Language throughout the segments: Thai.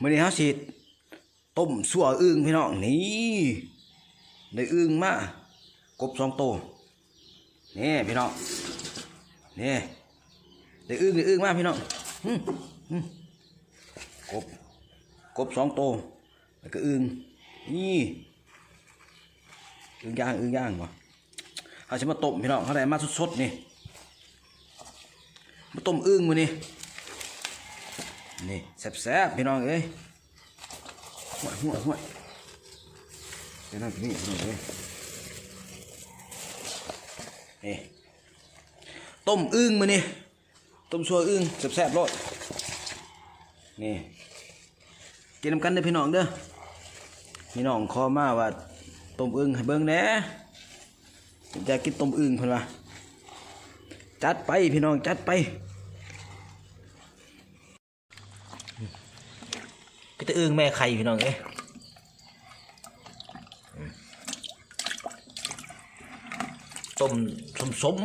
มื้อนี้เฮาสิต้มสั่วอึ่งพี่น้องนี่ได้อึ่งมากบสองโตวนี่พี่น้องนี่ได้อึ่งได้อึ่งมากพี่น้องหึหึกบกบสองโตวแล้วก็อึ่งนี่อึ่งย่างอึ่งย่างบ่เฮาสิมาต้มพี่น้องเฮาได้มาสดๆนี่มาต้มอึ่งมือนี้ นี่แซ่บๆพี่น้องเอ้ยหัวหัวหัวเดี๋ยวนั่นนี่พี่น้องเอ้ยนี่ต้มอึ่งมานี่ต้มชัวอึ่งแซ่บๆรสนี่กินน้ำกันเด้อพี่น้องเด้อพี่น้องขอมาว่าต้มอึ่งให้เบิ่งแหน่อยากกินต้มอึ่งเพิ่นว่าจัดไปพี่น้องจัดไป ก็จะอึ้งแม่ไข่พี่น้องเอ้ยต้มสมสม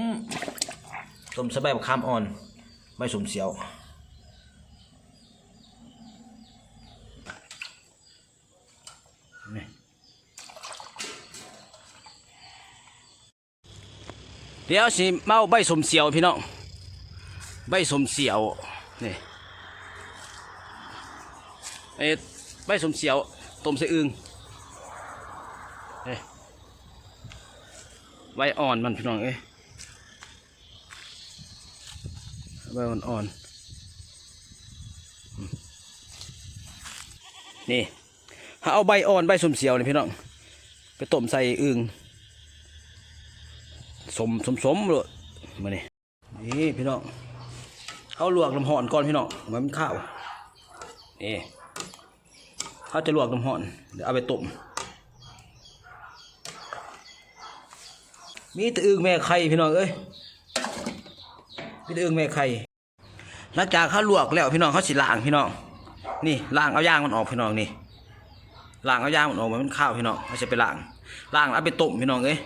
ต้มสบายบักคามอ่อน ไม่สมเสียวเดี๋ยวสิเมาใบสมเสียวพี่น้องใบสมเสียวนี่ ไอ้ใบสมเสียวต้มใส่อึงเอ้ใบอ่อนมันพี่น้องเอ้ใบอ่อนๆนี่ถ้าเอาใบอ่อนใบสมเสียวนี่พี่น้องไปต้มใส่อึงสมสมสมเลยมาเนี่นี่พี่น้องเอาลวกน้ำห่อนก่อนพี่น้องไว้มันข้าวนี่ เขาจะลวกน้ำห่อน เดี๋ยวเอาไปต้มมีตะอึงแม่ไข่พี่น้องเอ้ยมีตะอึงแม่ไข่หลังจากเขาลวกแล้วพี่น้องเขาสิล้างพี่น้อง นี่ล้างเอาย่างมันออกพี่น้องนี่ล้างเอาย่างมันออกมันข้าวพี่น้องเขาจะไปล้างล้างเอาไปต้มพี่น้องเอ้ย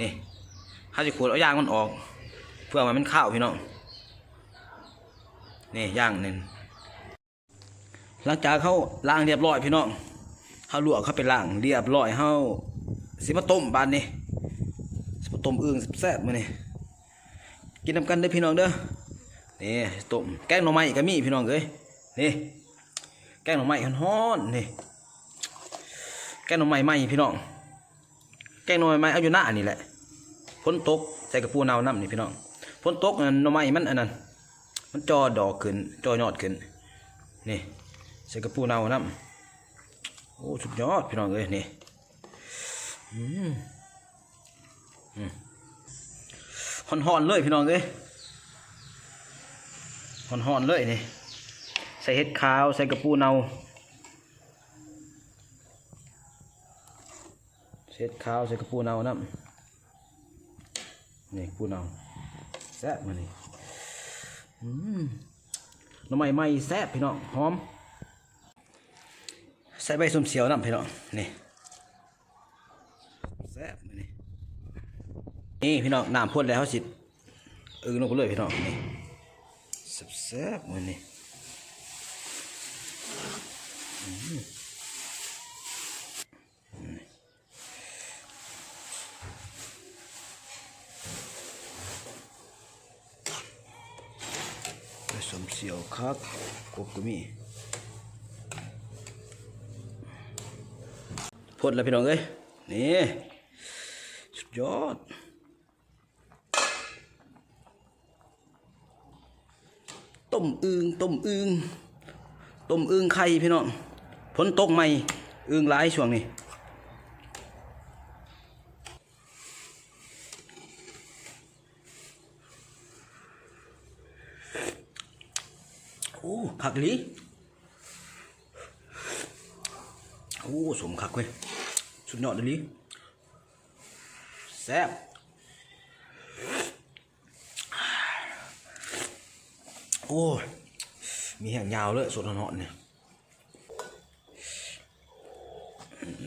นี่เขาจะขูดเอาย่างมันออก เพื่อให้มันข้าวพี่น้องนี่ย่างหนี่ง หลังจากเขาล้างเรียบร้อยพี่น้องเขาลวกเขาไปล้างเรียบร้อยเขาสิมาต้มบานนี้สิมาต้มอึ่งแซ่บมื้อนี้กินน้ำกันเด้อพี่น้องเด้อนี่ต้มแกงหน่อไม้ก็มีพี่น้องเอ้ยนี่แกงหน่อไม้ฮ้อนนี่แกงหน่อไม้ใหม่พี่น้องแกงหน่อไม้ใหม่เอาอยู่หน้านี่แหละฝนตกใส่กระปูนาวน้ำนี่พี่น้องฝนตกหน่อไม้มันอันนั้นมันจอดอกขึ้นจอยอดขึ้นนี่ ใส่กระปูเนาน้ำโอ้สุดยอดพี่น้องเอ้ยนี่อืมอืมห่อนเลยพี่น้องเอ้ยห่อนเลยนี่ใส่เห็ดขาวใส่กระปูเนาเห็ดขาวใส่กระปูเนาน้ำนี่ปูเนาแซ่บมานี่อืมน้ำใหม่ใหม่แซ่บพี่น้องหอม ส่ใบส้มเสียวน้ำพี่น้องนี่แซ่บมื้อนี่นี่พี่น้องน้ำพ่นแล้วสิเออลงไปเลยพี่น้องนี่แซ่บๆมื้อนี่ใบส้มเสียวคักกบก็มี พ่นแล้วพี่น้องเอ้ยนี่สุดยอดต้มอึงต้มอึงต้มอึงไข่พี่น้องฝนตกใหม่อึงหลายช่วงนี้โอ้ผักอีหลีโอ้สมคักเว้ย สุดยอดเลยลิแซ่บโอ้ยมีแห่งยาวเลยสดหอนๆเนี่ย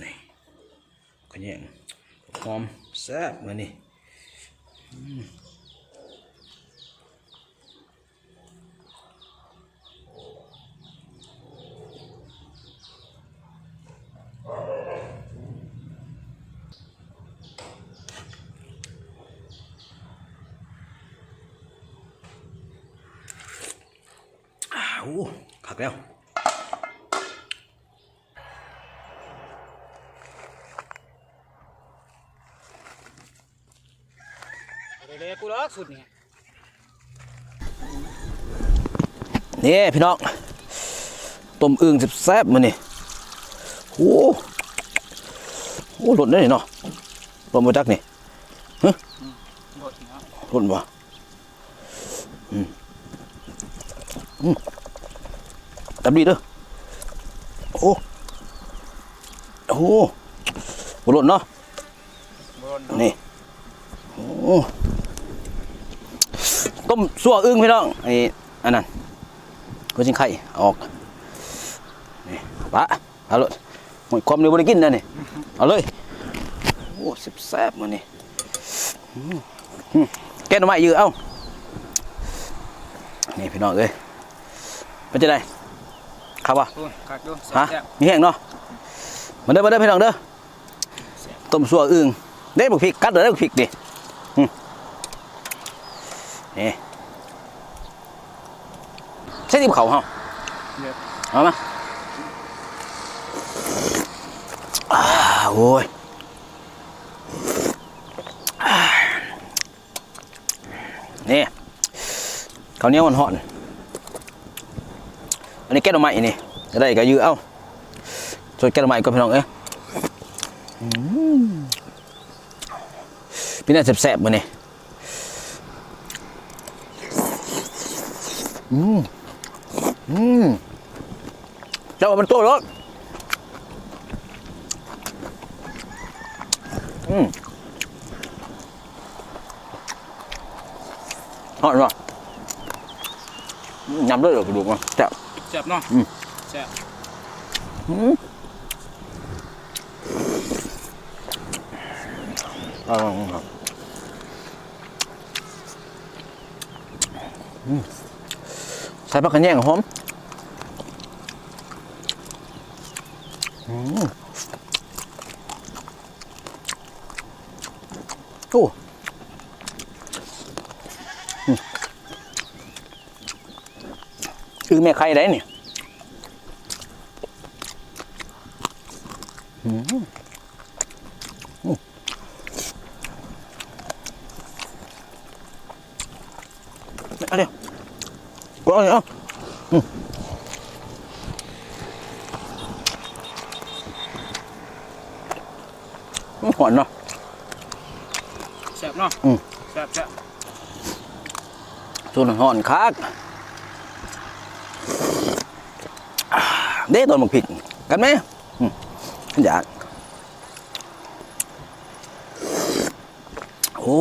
นี่ขยงหอมแซ่บเหมือนนี่อืม โอ้ขักแล้วเด็กๆกูเลิกสุดนี่นี่พี่น้องต้มอึ่งแซ่บๆมันนี่โอ้โหหล่นได้เนาะหล่นมาจากนี่หมดเนาะหล่นวะอืมอืม จับดีเด้อโอ้โอ้โหบ่หลนเนาะนี่โอ้ต้มสั่วอึ้งพี่น้องไอ้อันนั้นก็จิงไข่ออกนี่ปะเอาเลยหมดความเร็วบริกินนะนี่เอาเลยโอ้แซ่บๆมันนี่อืมอืมแกงหน่อไม้ยือเอ้านี่พี่น้องเอ้ยเป็นจะได ครับวะคุณกัดดูฮะแซ่บมีแห้งเนาะมาเด้อมาเด้อพี่น้องเด้อต้มสั่วอึ่งเด้บุกพริกกัดเด้อบุกพริกดิอืมนี่ใช่ที่เขาเฮาๆเด็ดเอามาอ่าโอ้ยอ่านี่ข้าวเหนียวมันห่อน อันนี้แก้วหน่อไม้นี่จะได้ก็ยื้อเอาส่วนแก้วหน่อไม้ก็พี่น้องเอ้ยอืมพี่น่าแซ่บๆมาเนี่ยอืมอืมเจ้ามันโตรถอืมห่อนวะยำด้วยเหรอกระดูกมั้งแซ่บ แซ่บเนาะอืมแซ่บอืมอร่อยครับอืมใส่ผักกระแยงหอมอืมโอ้อืม คือแม่ใครได้เนี่ยเอาเดี๋ยวกดเอาเดี๋ยวเอาอืมมันหอนเนาะแซ่บเนาะอืมแซ่บแซ่บส่วนหอนคักอ่า เด้ตอนมักผิดกันไหมอืมอยากโอ้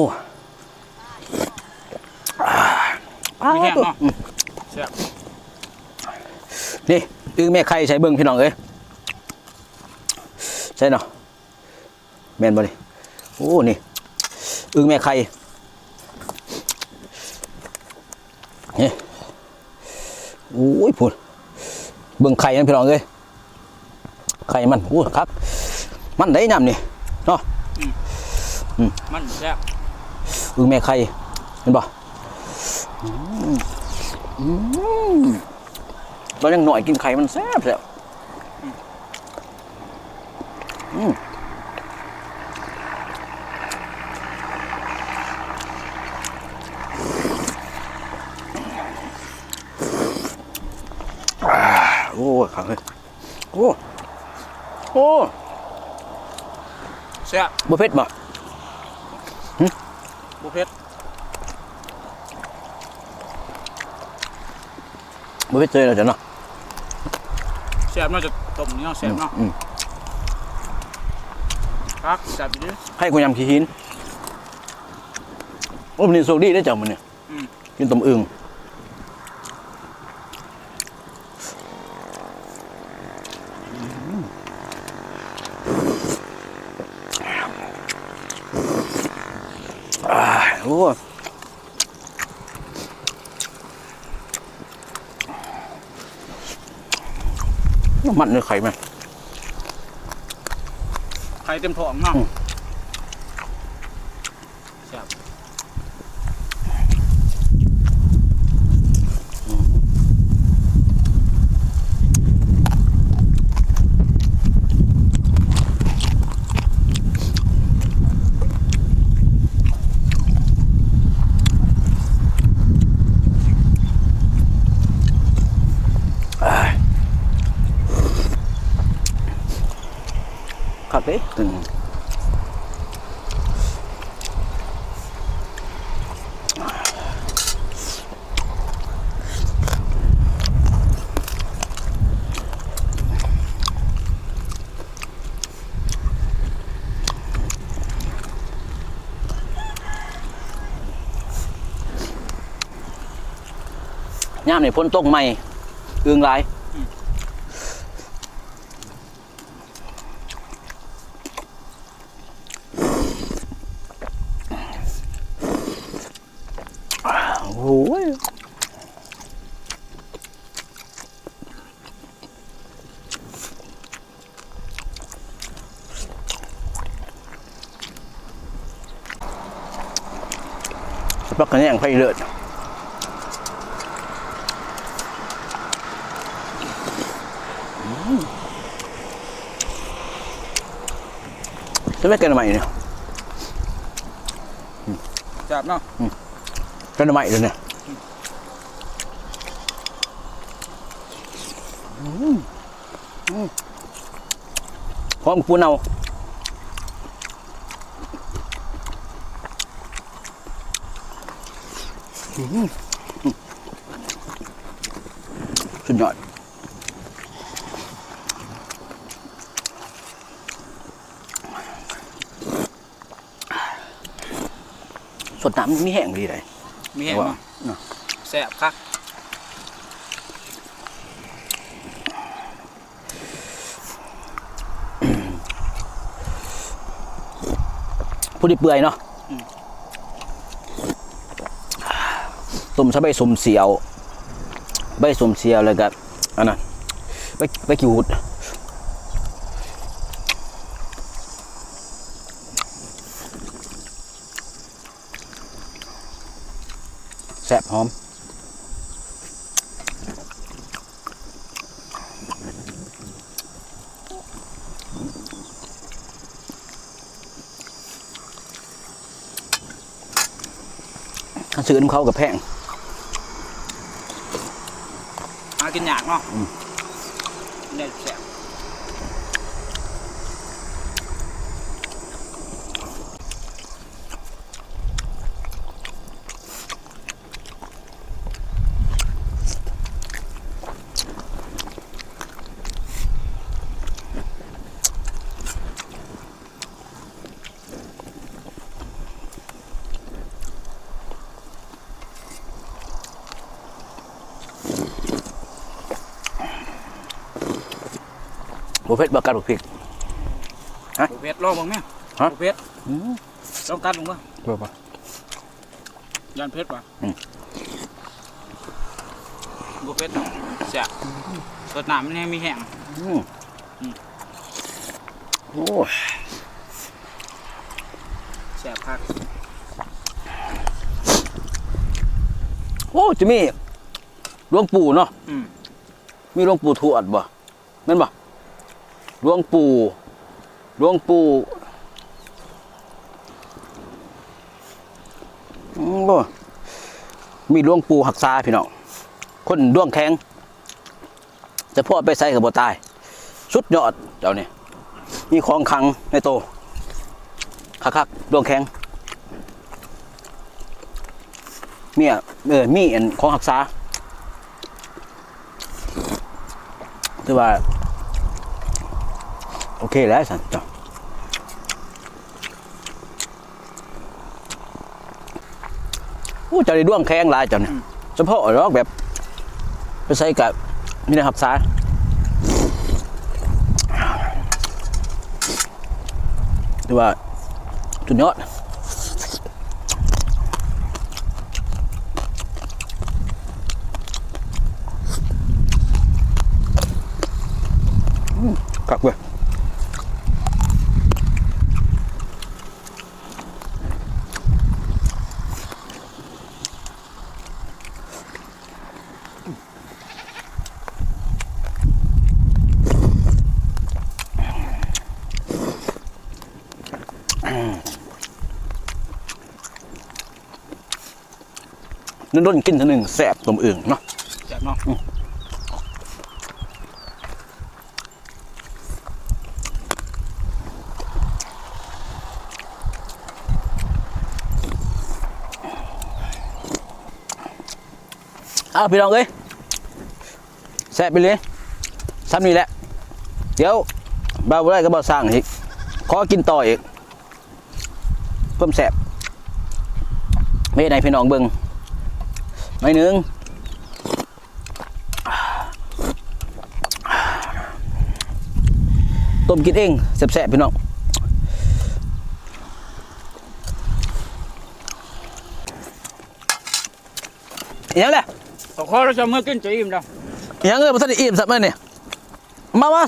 อ่ามีแห้งตัวเนาะอืมแซ่บนี่อึ้งแม่ไข่ใช้เบิ้งพี่น้องเอ้ยใช่เนาะแม่นบ่นี่โอ้นี่อึ้งแม่ไข่นี่โอ้ยพูด เบิ้งไข่นั่นพี่น้องเอ้ยไข่มันโอ้ครับ มันได้น้ำนี่เนาะมันแซ่บอึ้งแม่ไข่เห็นบ่อืมอืมตอนยังหน่อยกินไข่มันแซ่บแซ่บอืมอ่าโอ้ย ขังเลยโอ้โอ้แซ่บบ่เผ็ดบ่บุเพ็ดบ่เผ็ดเลยเหรอจ๊ะเนาะแซ่บเนาะจะต้มนี่เนาะแซ่บเนาะอืมครับแซ่บอยู่ดิให้กูยำขี้หินโอ้มันนี่โชคดีได้อจ้ะมันเนี่ยอืมกินต้มอึ่ง อ้มันเนื้อไข่ไหมไข่เต็มท้องเนาะ ย่ามนี่พ้นตกใหม่อึงหลายโอ้โหสปักกันแย่งไฟเลือด จะไม่กันใหม่เนี่ยแซ่บเนาะกันใหม่เลยเนี่ยพร้อมกับปูเนา สุดยอดสดน้ำมีแห้งดีเลยมีแห้งว่าเนาะเนาะแซ่บคักผู้ที่เปื่อยเนาะต้มซะใบสมเสียว ใบสมเสียวเลยกับอันนั้นใบใบกิวดแซ่บหอม ถ้า ซื้อน้ำเขากับแพงหากินยากเนาะได้แซ่บ บุฟเฟ่ต์บักกัดบุกพริกบุฟเฟ่ต์ลองบ้างไหมฮะบุฟเฟ่ต์ลองกัดลงป่ะเบื่อปะยันเพชรป่ะอืมบุฟเฟ่ต์เนาะแซ่บสดน้ำมันแห้งมีแห้งอืมอืมโอ้ยแซ่บคักโอ้จะมีหลวงปู่เนาะอืมมีหลวงปู่ทวดบ่แม่นบ่ หลวงปู่หลวงปู่อืมบ่มีหลวงปู่หักษาพี่น้องคนดวงแข็งแต่พ่อไปใส่กับบ่ตาย สุดยอดเจ้านี่มีของคังในโตคักๆดวงแข็งเมียเออมีอันของหักษาถือว่า โอเคแล้วสันจ้ะโอ้เจะได้ด้วงแข้งลายจ้ะเนี่ยเฉพาะรอกแบบ ไปใส่กับนี่นะครับสาถือว่าสุดยอดกักเว้ย ด้นๆกินทีหนึ่งแสบตมเอื่งเนาะแสบเนาะเอาพี่น้องเอ้ยแซ่บไปเลยซ้ำนี่แหละ เดี๋ยวบ่าวได้ก็บาวสร้างอีกขอกินต่ออีกเพิ่มแซ่บไม่ได้พี่น้องเบิ้ง ไม่หนึ่งต้มกินเองแซ่บๆพี่น้องอิหยังแหละขอขอเราจะเมื่อกินจะอิ่มแล้วอิหยังเลยบ่ทันได้อิ่มสักมื้อนี่มามา